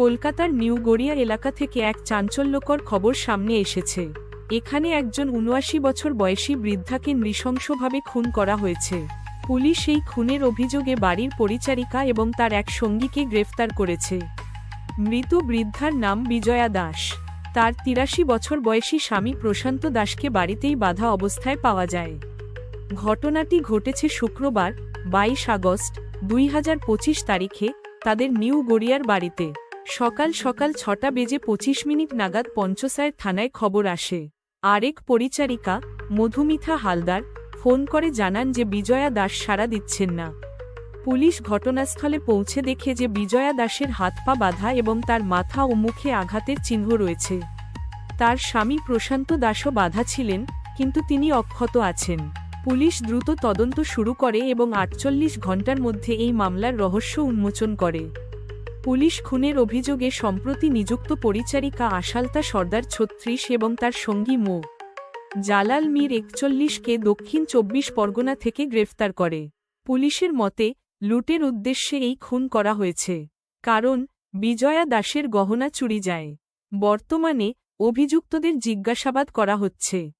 কলকাতার নিউ গড়িয়া এলাকা থেকে এক চাঞ্চল্যকর খবর সামনে এসেছে। এখানে একজন উনআশি বছর বয়সী বৃদ্ধাকে নৃশংসভাবে খুন করা হয়েছে। পুলিশ এই খুনের অভিযোগে বাড়ির পরিচারিকা এবং তার এক সঙ্গীকে গ্রেফতার করেছে। মৃত বৃদ্ধার নাম বিজয়া দাস। তার তিরাশি বছর বয়সী স্বামী প্রশান্ত দাসকে বাড়িতেই বাধা অবস্থায় পাওয়া যায়। ঘটনাটি ঘটেছে শুক্রবার, বাইশ আগস্ট, দুই হাজার পঁচিশ তারিখে তাদের নিউ গড়িয়ার বাড়িতে। সকাল সকাল ছটা বেজে পঁচিশ মিনিট নাগাদ পঞ্চসায়ের থানায় খবর আসে। আরেক পরিচারিকা মধুমিথা হালদার, ফোন করে জানান যে বিজয়া দাস সাড়া দিচ্ছেন না। পুলিশ ঘটনাস্থলে পৌঁছে দেখে যে বিজয়া দাসের হাত পা বাঁধা এবং তার মাথা ও মুখে আঘাতের চিহ্ন রয়েছে। তার স্বামী প্রশান্ত দাসও বাধা ছিলেন, কিন্তু তিনি অক্ষত আছেন। পুলিশ দ্রুত তদন্ত শুরু করে এবং আটচল্লিশ ঘণ্টার মধ্যে এই মামলার রহস্য উন্মোচন করে। পুলিশ খুনের অভিযোগে সম্প্রতি নিযুক্ত পরিচারিকা আশালতা সর্দার ছত্রিশ এবং তার সঙ্গী মো. জালাল মীর একচল্লিশকে দক্ষিণ চব্বিশ পরগনা থেকে গ্রেফতার করে। পুলিশের মতে, লুটের উদ্দেশ্যে এই খুন করা হয়েছে। কারণ, বিজয়া দাসের গহনা চুরি যায়। বর্তমানে, অভিযুক্তদের জিজ্ঞাসাবাদ করা হচ্ছে।